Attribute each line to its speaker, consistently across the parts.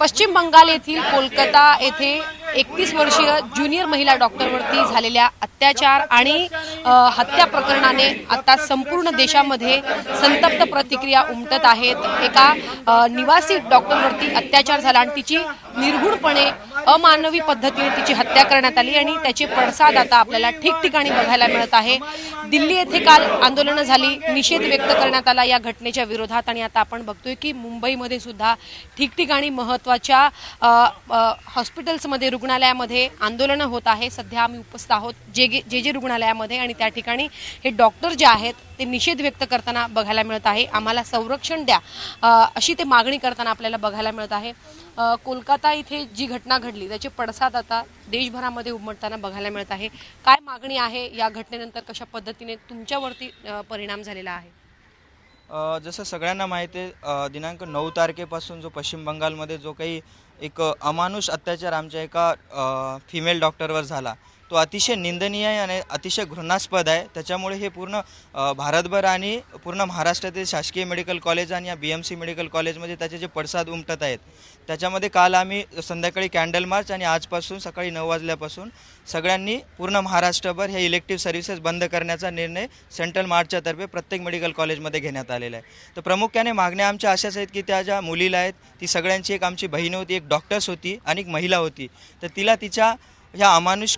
Speaker 1: पश्चिम बंगाल येथील कोलकाता येथे एकतीस वर्षीय ज्युनियर महिला डॉक्टरवरती झालेल्या अत्याचार आणि हत्या प्रकरणाने आता संपूर्ण देशामध्ये संतप्त प्रतिक्रिया उमटत आहेत. एका निवासी डॉक्टरवरती अत्याचार झाला आणि तिची निर्घुणपणे अमानवी पद्धतीने तिची हत्या करण्यात आली आणि त्याचे पडसाद आता आपल्याला ठिकठिकाणी बघायला मिळत आहे. दिल्ली येथे काल आंदोलनं झाली. निषेध व्यक्त करण्यात आला या घटनेच्या विरोधात आणि आता आपण बघतोय की मुंबईमध्ये सुद्धा ठिकठिकाणी महत्त्वाच्या हॉस्पिटल्समध्ये रुग्णालयामध्ये आंदोलनं होत आहे. सध्या आम्ही उपस्थित आहोत जे गे- जे जे रुग्णालयामध्ये आणि त्या ठिकाणी हे डॉक्टर जे आहेत ते निषेध व्यक्त करताना बघायला मिळत आहे. आम्हाला संरक्षण द्या. अशी ते मागणी करताना आपल्याला बघायला मिळत आहे. कोलकाता इथे जी घटना घडली त्याचे पडसाद आता देशभरामध्ये उमटताना बघायला मिळत आहे. काय मागणी आहे या घटनेनंतर? कशा पद्धतीने तुमच्यावरती परिणाम झालेला आहे?
Speaker 2: जसं सगळ्यांना माहिती आहे दिनांक नऊ तारखेपासून जो पश्चिम बंगालमध्ये जो काही एक अमानुष अत्याचार आमच्या एका फिमेल डॉक्टरवर झाला. तो अतिशय निंदनीय आहे आणि अतिशय घृणास्पद आहे. त्याच्यामुळे हे पूर्ण भारतभर आणि पूर्ण महाराष्ट्रातील शासकीय मेडिकल कॉलेज आणि या बी एम सी मेडिकल कॉलेजमध्ये त्याचे जे पडसाद उमटत आहेत त्याच्यामध्ये काल आम्ही संध्याकाळी कॅन्डल मार्च आणि आजपासून सकाळी नऊ वाजल्यापासून सगळ्यांनी पूर्ण महाराष्ट्रभर हे इलेक्टिव्ह सर्व्हिसेस बंद करण्याचा निर्णय सेंट्रल मार्चच्यातर्फे प्रत्येक मेडिकल कॉलेजमध्ये घेण्यात आलेला आहे. तर प्रामुख्याने मागण्या आमच्या अशाच आहेत की त्या ज्या मुलीला आहेत ती सगळ्यांची एक आमची बहीण होती एक डॉक्टर्स होती आणि एक महिला होती. तर तिला तिच्या ह्या अमानुष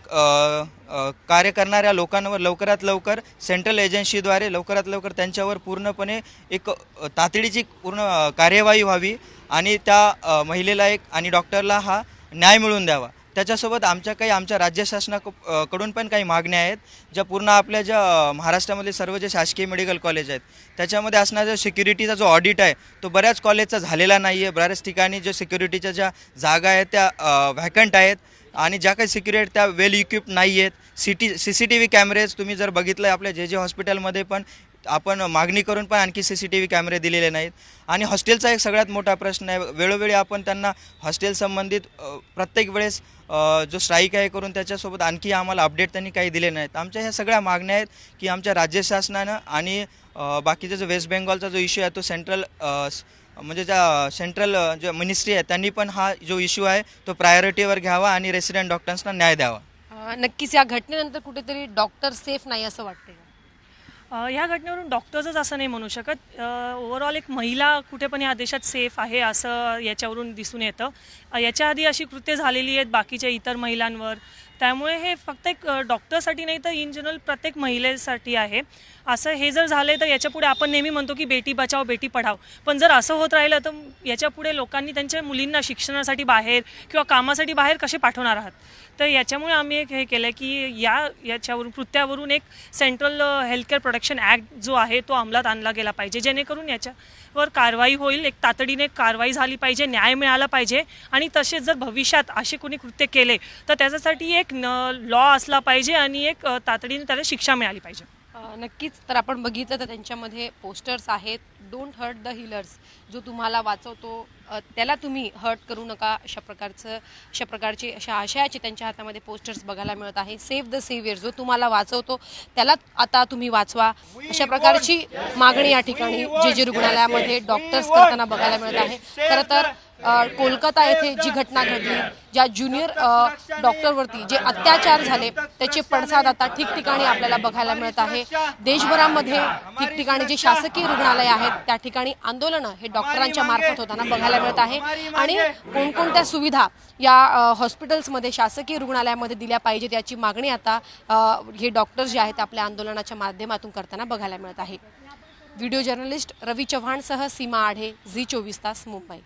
Speaker 2: कार्य करणाऱ्या लोकांवर लवकरात लवकर सेंट्रल एजन्सीद्वारे लवकरात लवकर त्यांच्यावर पूर्णपणे एक तातडीची पूर्ण कार्यवाही व्हावी आणि त्या महिलेला एक आणि डॉक्टरला हा न्याय मिळवून द्यावा. त्याच्यासोबत आमच्या काही आमच्या राज्य शासनाकडून पण काही मागण्या आहेत ज्या पूर्ण आपल्या ज्या महाराष्ट्रामध्ये महाराष्ट्रामधले सर्व जे शासकीय मेडिकल कॉलेज आहेत त्याच्यामध्ये असणारा सिक्युरिटीचा जो ऑडिट आहे तो बऱ्याच कॉलेजचा झालेला नाही आहे बऱ्याच ठिकाणी ज्या सिक्युरिटीच्या ज्या जागा आहेत त्या व्हॅकंट आहेत. आणि ज्या काही सिक्युरिटी त्या वेल इक्विप्ड नाही आहेत C T C C T V cameras तुम्ही जर बघितलं आपल्या जे जे हॉस्पिटलमध्ये पण आपण मागणी करून पण आणखी सी सी टी व्ही कॅमेरे दिलेले नाहीत. आणि हॉस्टेलचा एक सगळ्यात मोठा प्रश्न आहे वेळोवेळी आपण त्यांना हॉस्टेल संबंधित प्रत्येक वेळेस जो स्ट्राईक आहे करून त्याच्यासोबत आणखी आम्हाला अपडेट त्यांनी काही दिले नाहीत. आमच्या ह्या सगळ्या मागण्या आहेत की आमच्या राज्य शासनानं आणि बाकीचा जो वेस्ट बेंगॉलचा जो इश्यू आहे तो सेंट्रल म्हणजे ज्या सेंट्रल जे मिनिस्ट्री आहे त्यांनी पण हा जो इश्यू आहे तो प्रायोरिटीवर घ्यावा आणि रेसिडेंट डॉक्टर्सना न्याय द्यावा.
Speaker 1: नक्कीच या घटनेनंतर कुठेतरी डॉक्टर सेफ नाही असं
Speaker 3: वाटते ह्या घटनेवरून डॉक्टर्सच असं नाही म्हणू शकत. ओव्हरऑल एक महिला कुठे पण या देशात सेफ आहे असं याच्यावरून दिसून येतं. याच्या आधी अशी कृत्य झालेली आहेत बाकीच्या इतर महिलांवर. त्यामुळे हे फक्त एक डॉक्टरसाठी नाही तर इन जनरल प्रत्येक महिलेसाठी आहे. असं हे जर झालं तर याच्यापुढे आपण नेहमी म्हणतो की बेटी बचाव बेटी पढाव पण जर असं होत राहिलं तर याच्यापुढे लोकांनी त्यांच्या मुलींना शिक्षणासाठी बाहेर किंवा कामासाठी बाहेर कसे पाठवणार आहात? तर याच्यामुळे आम्ही एक हे केलं की या याच्यावरून कृत्यावरून एक सेंट्रल हेल्थकेअर प्रोटेक्शन ॲक्ट जो आहे तो अंमलात आणला गेला पाहिजे. जेणेकरून याच्यावर कारवाई होईल एक तातडीने कारवाई झाली पाहिजे न्याय मिळाला पाहिजे आणि तसेच जर भविष्यात असे कोणी कृत्य केले तर त्याच्यासाठी एक लॉ असला पाहिजे आणि एक तातडीने त्याला शिक्षा मिळाली पाहिजे.
Speaker 1: नक्कीच. तर आपण बघितलं तर त्यांच्यामध्ये पोस्टर्स आहेत. डोंट हर्ट द हिलर्स जो तुम्हाला वाचवतो त्याला तुम्ही हर्ट करू नका. अशा प्रकारचं अशा प्रकारचे अशा आशयाचे त्यांच्या हातामध्ये पोस्टर्स बघायला मिळत आहे सेव्ह द सेवियर जो तुम्हाला वाचवतो त्याला आता तुम्ही वाचवा. अशा प्रकारची मागणी या ठिकाणी जे जे रुग्णालयामध्ये डॉक्टर्स करताना बघायला मिळत आहे. खरं तर कोलकाता येथे जी घटना घडली ज्या ज्युनियर डॉक्टरवरती जे अत्याचार झाले त्याचे पडसाद आता ठिकठिकाणी आपल्याला बघायला मिळत आहे. देशभरामध्ये ठिकठिकाणी जे शासकीय रुग्णालय आहेत त्या ठिकाणी आंदोलनं हे डॉक्टरांच्या मार्फत होताना बघायला मिळत आहे. आणि कोणकोणत्या सुविधा या हॉस्पिटल्समध्ये शासकीय रुग्णालयामध्ये दिल्या पाहिजेत याची मागणी आता हे डॉक्टर्स जे आहेत आपल्या आंदोलनाच्या माध्यमातून करताना बघायला मिळत आहे. व्हिडिओ जर्नलिस्ट रवी चव्हाणसह सीमा आढे झी चोवीस तास मुंबई.